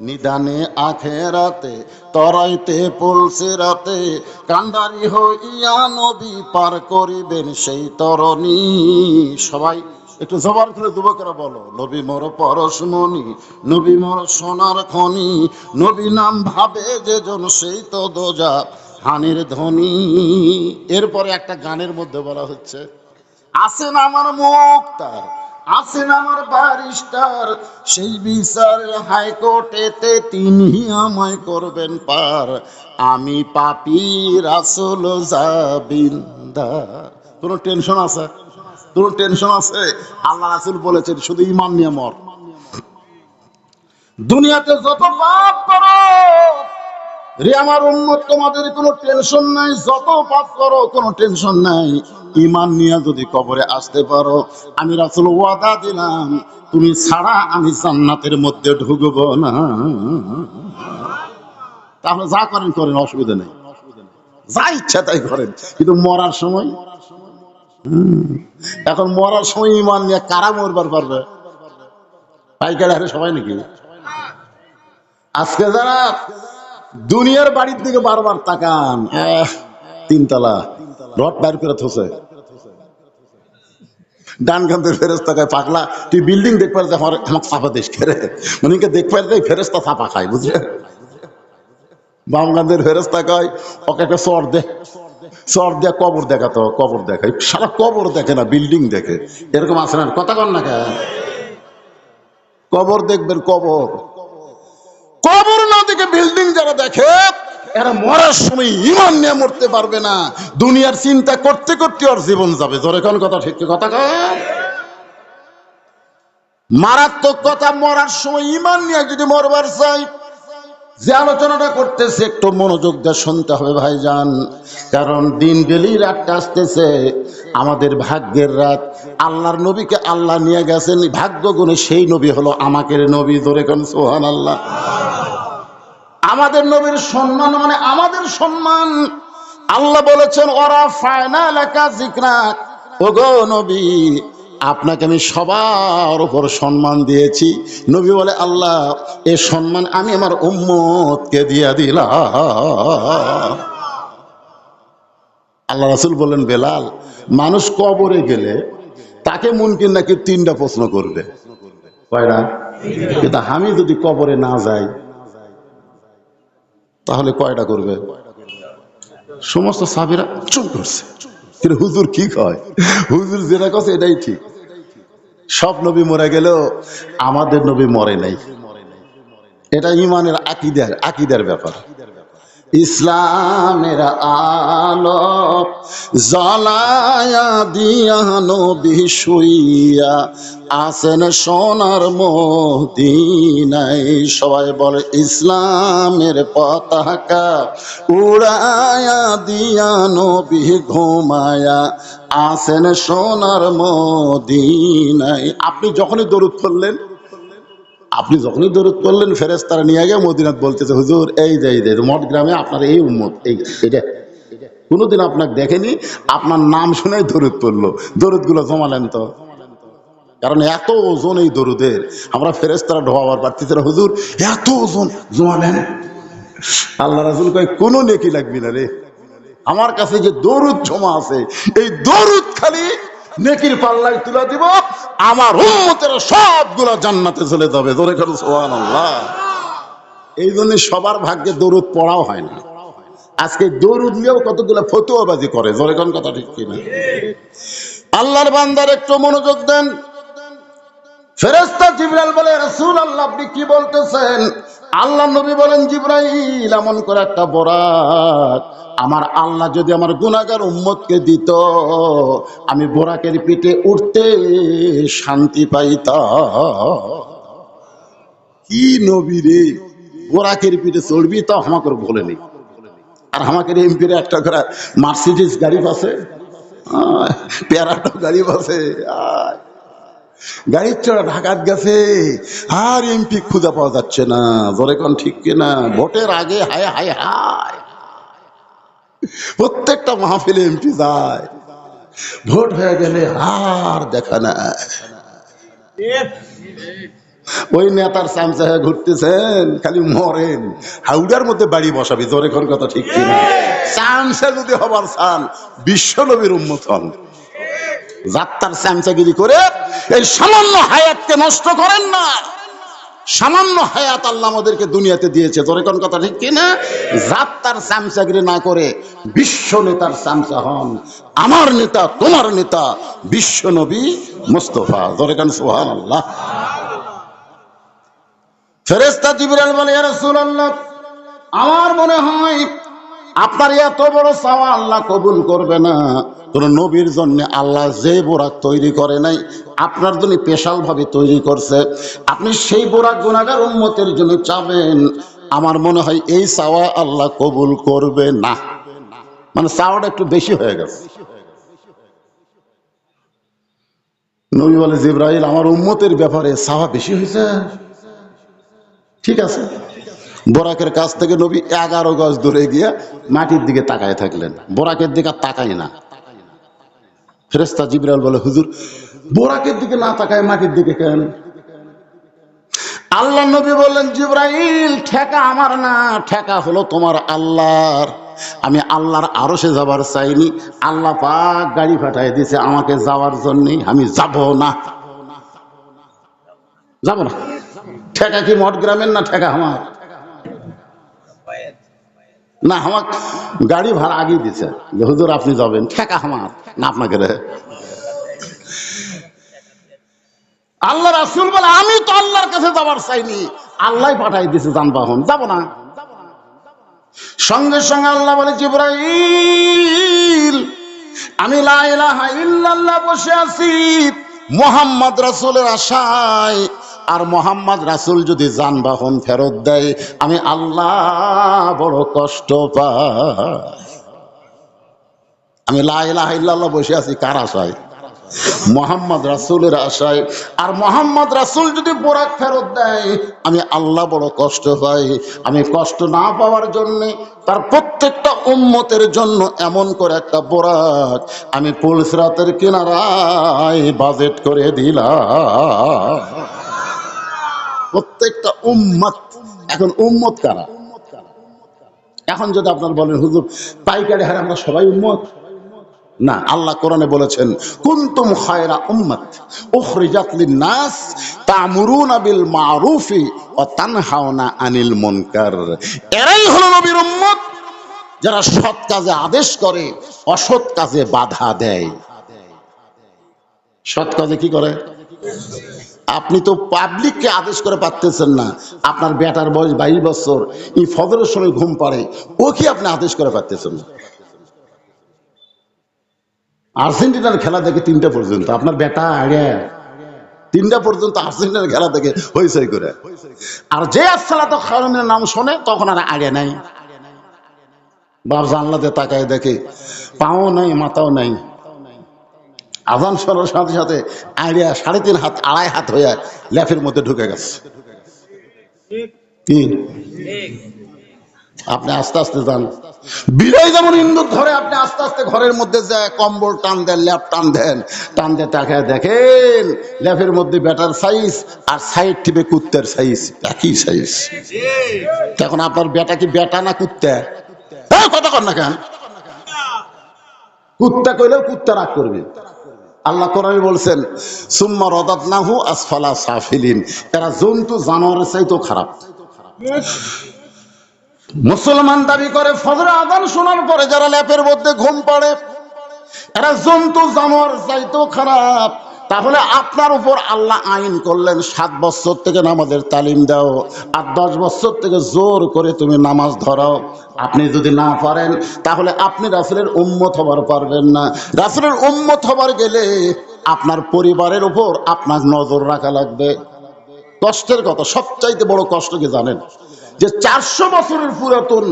নিদানে আখেরাতে তরাইতে, পুলসে রাতে কান্ডারি হইয়া নবী পার করিবেন সেই তরণী। সবাই একটু জবান করে যুবকেরা বলো, নবী মোর পরশমণি, নবী মোর সোনার খনি, নবী নাম ভাবে যে জন সেই তো দোজা, হানির ধ্বনি এরপরে একটা গানের মধ্যে বলা হচ্ছে আসেন আমার মুক্তার? আসেন আমার ব্যারিস্টার, সেই বিচারের হাইকোর্টেতে তিনি আমায় করবেন পার। আমি পাপি রাসুল জাবিন্দার। কোনো টেনশন আছে? কোনো টেনশন আছে? আল্লাহ রাসুল বলেছেন, শুধু ইমান নিয়ে মর। দুনিয়াতে যত পাপ করো, রে আমার উন্মত তোমাদের কোনো টেনশন নাই। যত পাপ করো, কোনো টেনশন নাই। ইমান নিয়ে যদি কবরে আসতে পারো, আমি রাসুল ওয়াদা দিলাম, তুমি ছাড়া আমি জান্নাতের মধ্যে ঢুকবো না। তাহলে যা করেন করেন, অসুবিধা নেই। যা ইচ্ছা তাই করেন। কিন্তু মরার সময়? এখন মরার সময় ইমান নিয়ে কারা মরবার পারবে? পাইকারি হারে সবাই নাকি? আজকে যারা দুনিয়ার বাড়ির দিকে বারবার তাকান তিনতলা। রড বাইর করে থসে ডান কান্তের ফেরেস তাকায় পাকলা তুই বিল্ডিং দেখ পারে আমার আমার চাপা দেশ খেরে মানে দেখ পারে দেয় ফেরেস্তা চাপা খায়, বুঝলে? বাম কান্তের ফেরেস তাকায় ওকে একটা চর দে। চর দিয়ে কবর দেখাতো কবর দেখায় সারা কবর দেখে না, বিল্ডিং দেখে। এরকম আছে না? কথা কন না কেন? কবর দেখবেন কবর। কবর না দেখে বিল্ডিং যারা দেখে এরা মরার সময় ইমান নিয়ে মরতে পারবে না। দুনিয়ার চিন্তা করতে করতে ওর জীবন যাবে। জোরে কোন কথা, ঠিক কথা মারাত্মক কথা, মরার সময় ইমান নিয়ে যদি মরবার চাই যে আলোচনাটা করতেছে, একটু মনোযোগ দিয়ে শুনতে হবে ভাইজান। কারণ দিন গেলেই রাতটা আসতেছে। আমাদের ভাগ্যের রাত। আল্লাহর নবীকে আল্লাহ নিয়ে গেছেন। ভাগ্য গুণে সেই নবী হলো আমাকের নবী। ধরে কোন সোহান আল্লাহ আমাদের নবীর সম্মান মানে আমাদের সম্মান। আল্লাহ বলেছেন ওরা ফাইনাল নবী, আপনাকে আমি সবার উপর সম্মান দিয়েছি। নবী বলে, আল্লাহ, এ সম্মান আমি আমার উম্মতকে দিয়ে দিলাম। আল্লাহ রাসুল বললেন, বেলাল, মানুষ কবরে গেলে তাকে মুনকিন নাকি তিনটা প্রশ্ন করবে? কয়টা কিন্তু আমি যদি কবরে না যাই কয়টা করবে? সমস্ত সাবিরা চুপ করছে। কিন্তু হুজুর কি কয়? হুজুর যেটা কছে এটাই ঠিক। সব নবী মরে গেলেও আমাদের নবী মরে নাই। এটা ইমানের আকিদার আকিদার ব্যাপার। ইসলামের আলো জ্বালায়া দিয়া নবী শুইয়া আসেন সোনার মদিনাই সবাই বলে, ইসলামের পতাকা উড়ায়া দিয়া নবী ঘুমায়া আসেন সোনার মদিনাই আপনি যখনই দরুদ করলেন আপনি যখনই দরুদ করলেন ফেরেস তারা নিয়ে গিয়ে মদিনাত বলতেছে, হুজুর, এই যে এই যে মঠ গ্রামে আপনার এই উম্মত, এই এটা কোনোদিন আপনাকে দেখেনি, আপনার নাম শুনেই দরুদ পড়ল। দরুদগুলো জমালেন তো। কারণ এত ওজন এই দরুদের। আমরা ফেরেস তারা ঢোয়াবার পারতেছি হুজুর, এত ওজন, জমালেন। আল্লাহ রাজুল কয়, কোনো নেকি লাগবি না রে। আমার কাছে যে দরুদ জমা আছে, এই দরুদ খালি নেকির পাল্লায় তুলে দিব, আমার উম্মতের সবগুলো জান্নাতে চলে যাবে। ধরে করো সোহান আল্লাহ এই জন্য সবার ভাগ্যে দরুদ পড়াও হয় না। আজকে দরুদ নিয়েও কতগুলো ফতুয়াবাজি করে জোরে কোন কথা ঠিক কিনা? আল্লাহর বান্দার একটু মনোযোগ দেন। ফেরেস্তা জিব্রাইল বলে রসুল আল্লাহ আপনি কি বলতেছেন? আল্লাহ নবী বলেন, জিব্রাইল, এমন করে একটা বরাক আমার আল্লাহ যদি আমার গুনাগার উম্মতকে দিত, আমি বোরাকের পিঠে উঠতে শান্তি পাইতাম। কি নবী রে? বোরাকের পিঠে চড়বি তো আমাকে বলে নেই। আর আমাকে এমপির একটা করে মার্সিডিস গাড়ি পাশে পেয়ারাটা গাড়ি আয়, গাড়ির চড়া ঢাকাত গেছে। আর এমপি খুঁজে পাওয়া যাচ্ছে না। জোরে কোন ঠিক কিনা? ভোটের আগে হায় হায় হায়। প্রত্যেকটা মাহফিলে এমপি যায়। ভোট হয়ে গেলে আর দেখা না ওই নেতার চামচা ঘুরতেছেন, খালি মরেন। হাউডার মধ্যে বাড়ি বসাবি, তোর এখন কথা ঠিক চামচা যদি হবার চান বিশ্ব নবীর উন্মত হন যাত্রার চামচাগিরি করে এই সামান্য হায়াতকে নষ্ট করেন না। সামান্য হায়াত আল্লাহ আমাদেরকে দুনিয়াতে দিয়েছে। তোর এখন কথা ঠিক কিনা? জাত তার চামচাগিরি না করে বিশ্ব নেতার চামচা হন। আমার নেতা, তোমার নেতা, বিশ্ব নবী মুস্তফা। তোর এখন সোহান আল্লাহ ফেরেস্তা জিবিরাল বলে আমার মনে হয় আপনার এত বড় চাওয়া আল্লাহ কবুল করবে না। কোন নবীর জন্য আল্লাহ যে বোরাক তৈরি করে নাই, আপনার জন্য স্পেশাল ভাবে তৈরি করছে। আপনি সেই বোরাক গুণাগার উন্মতের জন্য চাবেন। আমার মনে হয় এই চাওয়া আল্লাহ কবুল করবে না। মানে চাওয়াটা একটু বেশি হয়ে গেছে। নবী বলে, জিব্রাইল, আমার উম্মতের ব্যাপারে চাওয়া বেশি হয়েছে? ঠিক আছে। বোরাকের কাছ থেকে নবী এগারো গজ দূরে গিয়ে মাটির দিকে তাকায় থাকলেন। বোরাকের দিকে তাকাই না। ফেরেস্তা জিবরাল বলে, হুজুর, বোরাকের দিকে না তাকায় মাটির দিকে কেন? আল্লাহ নবী বললেন, জিব্রাইল, ঠেকা আমার না, ঠেকা হলো তোমার আল্লাহর। আমি আল্লাহর আরও সে যাবার চাইনি। আল্লাহ পাক গাড়ি পাঠাই দিছে আমাকে যাওয়ার জন্যে আমি যাব না। যাব না। ঠেকা কি মঠ গ্রামের না ঠেকা আমার? না আমার গাড়ি ভাড়া আগে দিছে। যে, হুজুর, আপনি যাবেন। ঠেকা আমার না আপনাকে আল্লাহ রাসুল বলে, আমি তো আল্লাহর কাছে যাবার চাইনি। আল্লাহ পাঠাই দিছে যানবাহন যাব না। সঙ্গে সঙ্গে আল্লাহ বলে, জিব্রাইল, আমি লা ইলাহা ইল্লাল্লাহ বসে আছি, মোহাম্মদ রাসূলের আশায়। আর মোহাম্মদ রাসূল যদি যানবাহন ফেরত দেয়, আমি আল্লাহ বড় কষ্ট পাই। আমি লা ইলাহা ইল্লাল্লাহ বসে আছি, কার আশায়? মোহাম্মদ রাসুলের আশায়। আর মোহাম্মদ রাসুল যদি বোরাক ফেরত দেয়, আমি আল্লাহ বড় কষ্ট পাই। আমি কষ্ট না পাওয়ার জন্যে, তার প্রত্যেকটা উম্মতের জন্য এমন করে একটা বোরাক আমি পুলসরাতের কিনারায় বাজেট করে দিলাম। প্রত্যেকটা উম্মত, এখন উম্মত কারা? এখন যদি আপনার বলেন, হুজুর, পাইকারি হারে আমরা সবাই উম্মত? না, আল্লাহ কোরআনে বলেছেন, কুনতুম খায়রা উম্মত উখরিজাত লিন-নাস তা'মুরুনা বিল মা'রুফি ওয়া তানহাউনা আনিল মুনকার। এরাই হলো নবীর উম্মত, যারা সৎ কাজে আদেশ করে, অসৎ কাজে বাধা দেয়। সৎ কাজে কি করে? আপনি তো পাবলিককে আদেশ করে পারতেছেন না। আপনার বেটার বয়স বাইশ বছর, এই ফজরের সময় ঘুম পাড়ে ও কি আপনি আদেশ করে পারতেছেন না। আর্জেন্টিনার খেলা দেখে তিনটা পর্যন্ত, আপনার বেটা আগে, তিনটা পর্যন্ত আর্জেন্টিনার খেলা দেখে হইসই করে। আর যে আসলা তো খাওয়ানোর নাম শোনে, তখন আর আগে নাই। বাপ জানলাতে তাকায় দেখে, পাও নাই, মাথাও নাই। আজান শোনার সাথে সাথে আইডিয়া সাড়ে তিন হাত, আড়াই হাত হয়ে ল্যাফের মধ্যে ঢুকে গেছে। আপনি আস্তে আস্তে যান। বিড়াই যেমন ইন্দুর ধরে আপনি আস্তে আস্তে ঘরের মধ্যে যায় কম্বল টান দেন, ল্যাপ টান দেন, টান দিয়ে তাকায় দেখেন, ল্যাপের মধ্যে ব্যাটার সাইজ আর সাইড টিপে কুত্তের সাইজ, একই সাইজ। এখন আপনার বেটা কি বেটা না কুত্তে? কথা কর না কেন? কুত্তা কইলেও কুত্তা রাগ করবে। আল্লাহ কোরআনে বলছেন, সুম্মা রদাত নাহু আসফালা সাফিলিন। এরা জন্তু, জানোয়ারের চাইতো খারাপ। মুসলমান দাবি করে, ফজর আদান শোনার পরে যারা ল্যাপের মধ্যে ঘুম পড়ে, এরা জন্তু জানোয়ার চাইতেও খারাপ। তাহলে আপনার উপর আল্লাহ আইন করলেন, সাত বছর থেকে নামাজের তালিম দাও, আর দশ বছর থেকে জোর করে তুমি নামাজ ধরাও। আপনি যদি না পারেন, তাহলে আপনি রাসুলের উম্মত হবার পারবেন না। রাসুলের উম্মত হবার গেলে আপনার পরিবারের উপর আপনার নজর রাখা লাগবে। কষ্টের কথা, সবচাইতে বড় কষ্ট কি জানেন? যে চারশো বছরের পুরাতন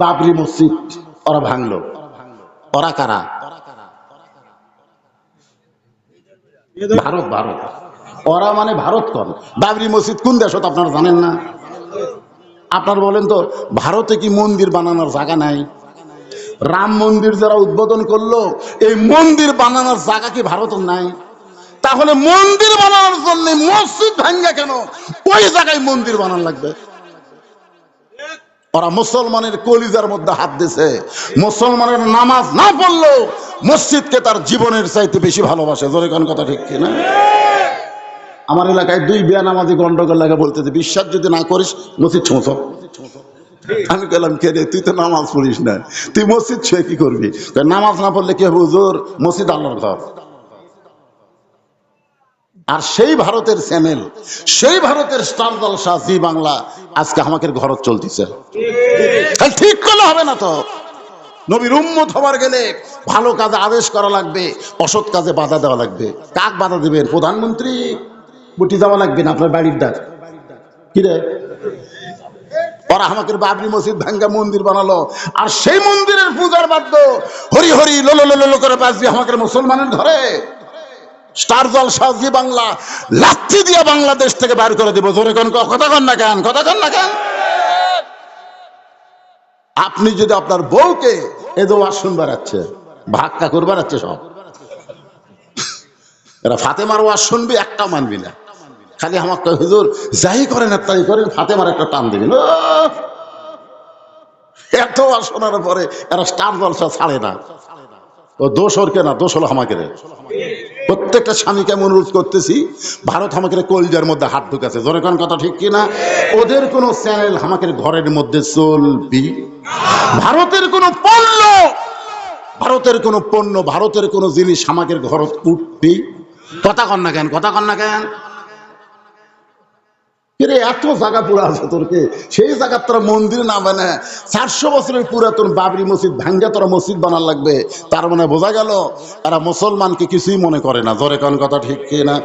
বাবরি মসজিদ, ওরা ভাঙলো। ওরা কারা? ভারত ভারত। ওরা মানে ভারত কর বাবরি মসজিদ কোন দেশ আপনারা জানেন না? আপনার বলেন তো, ভারতে কি মন্দির বানানোর জায়গা নাই? রাম মন্দির যারা উদ্বোধন করল, এই মন্দির বানানোর জায়গা কি ভারতের নাই? তাহলে মন্দির বানানোর জন্য মসজিদ ভাঙ্গা কেন? ওই জায়গায় মন্দির বানান লাগবে। ওরা মুসলমানের কলিজার মধ্যে হাত দিছে। মুসলমানের নামাজ না পড়লেও মসজিদকে তার জীবনের চাইতে বেশি ভালোবাসে। জোরে কোন কথা ঠিক কিনা? আমার এলাকায় দুই বিয়া নামাজি গন্ডগোল লাগে বলতেছে বিশ্বাস যদি না করিস মসজিদ ছোঁচ আমি গেলাম কে রে তুই তো নামাজ পড়িস না। তুই মসজিদ ছুঁয়ে কি করবি? নামাজ না পড়লে কি হবে হুজুর? মসজিদ আল্লাহর ঘর। আর সেই ভারতের চ্যানেল সেই ভারতের স্টার জলসা জি বাংলা আজকে আমাকে ঘরত চলতেছে। তাহলে ঠিক করলে হবে না তো? নবীর উম্মত হবার গেলে ভালো কাজে আদেশ করা লাগবে, অসৎ কাজে বাধা দেওয়া লাগবে। কাক বাধা দিবেন প্রধানমন্ত্রী। বুটি যাওয়া লাগবে না, আপনার বাড়ির ডাক। কি রে? ওরা আমাকে বাবরি মসজিদ ভাঙ্গা মন্দির বানালো। আর সেই মন্দিরের পূজার বাদ্য হরি হরি লোলো লোলো করে বাজবি আমাকে মুসলমানের ঘরে। স্টার জল সাজি বাংলা লাচ্ছি দিয়া বাংলাদেশ থেকে বার করে দিব। জোরে কোন কথা কন না কেন, কথা কন না কেন? আপনি যদি আপনার বউকে এদো আসন বেড়াচ্ছে ভাক্কা করে বেড়াচ্ছে সব। এরা ফাতেমার ওয়াজ শুনবি একটা মানবি না। খালি আমার কয়, হুজুর যাই করেন আর তাই করেন ফাতেমার একটা টান দিবেন। ও! এত ওয়াজ শোনার পরে এরা স্টার জলসা ছাড়ে না। ও দোষ ওর কেনা দোষ হলো আমাকে রে। প্রত্যেকটা স্বামীকে আমি অনুরোধ করতেছি ভারত আমাকে কলজার মধ্যে হাত ঢুকেছে কোন কথা ঠিক কিনা? ওদের কোনো চ্যানেল আমাকে ঘরের মধ্যে চলবি। ভারতের কোনো পণ্য, ভারতের কোনো পণ্য, ভারতের কোনো জিনিস আমাকে ঘরত উঠবি। কথা কন না কেন, কথা কন না কেন? এত জায়গা পুরো আছে তোরকে। সেই জায়গার তোরা মন্দির না বানা চারশো বছরের পুরাতন বাবরি মসজিদ ভাঙ্গা তোরা মসজিদ বানার লাগবে। তার মানে বোঝা গেল তারা মুসলমানকে কিছুই মনে করে না। জোরে কন কথা ঠিক না